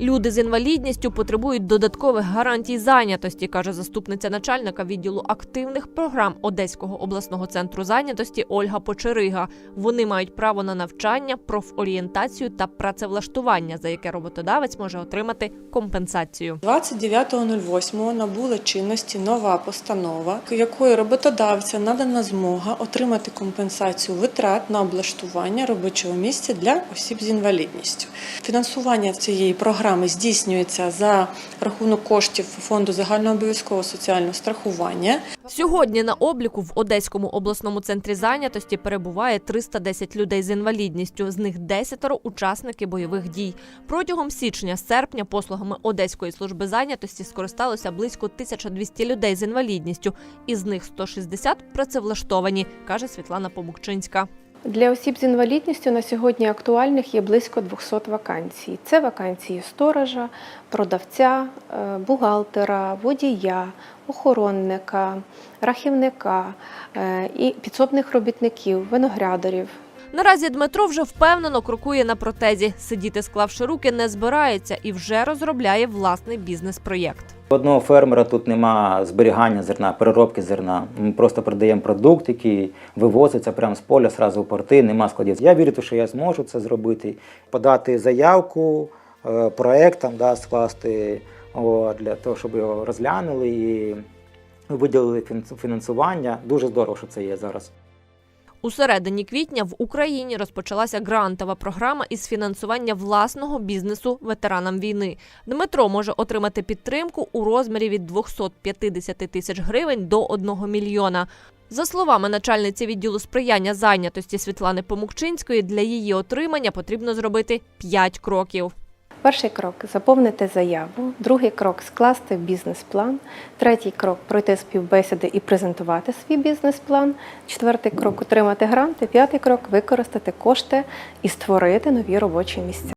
Люди з інвалідністю потребують додаткових гарантій зайнятості, каже заступниця начальника відділу активних програм Одеського обласного центру зайнятості Ольга Почерига. Вони мають право на навчання, профорієнтацію та працевлаштування, за яке роботодавець може отримати компенсацію. 29.08 набула чинності нова постанова, якою роботодавця надана змога отримати компенсацію витрат на облаштування робочого місця для осіб з інвалідністю. Фінансування цієї програми здійснюється за рахунок коштів фонду загальнообов'язкового соціального страхування. Сьогодні на обліку в Одеському обласному центрі зайнятості перебуває 310 людей з інвалідністю. З них 10 – учасники бойових дій. Протягом січня-серпня послугами Одеської служби зайнятості скористалося близько 1200 людей з інвалідністю. Із них 160 працевлаштовані, каже Світлана Помукчинська. Для осіб з інвалідністю на сьогодні актуальних є близько 200 вакансій. Це вакансії сторожа, продавця, е, бухгалтера, водія, охоронника, рахівника е, і підсобних робітників, виноградарів. Наразі Дмитро вже впевнено крокує на протезі. Сидіти, склавши руки, не збирається і вже розробляє власний бізнес-проєкт. Одного фермера тут нема зберігання зерна, переробки зерна. Ми просто продаємо продукт, який вивозиться прямо з поля, зразу в порти, нема складів. Я вірю, що я зможу це зробити, подати заявку, е, проект там, да, скласти о, для того, щоб його розглянули і виділили фінансування. Дуже здорово, що це є зараз. У середині квітня в Україні розпочалася грантова програма із фінансування власного бізнесу ветеранам війни. Дмитро може отримати підтримку у розмірі від 250 тисяч гривень до 1 мільйона. За словами начальниці відділу сприяння зайнятості Світлани Помукчинської, для її отримання потрібно зробити 5 кроків. Перший крок заповнити заяву, другий крок скласти бізнес-план, третій крок пройти співбесіди і презентувати свій бізнес-план, четвертий крок отримати гранти, п'ятий крок використати кошти і створити нові робочі місця.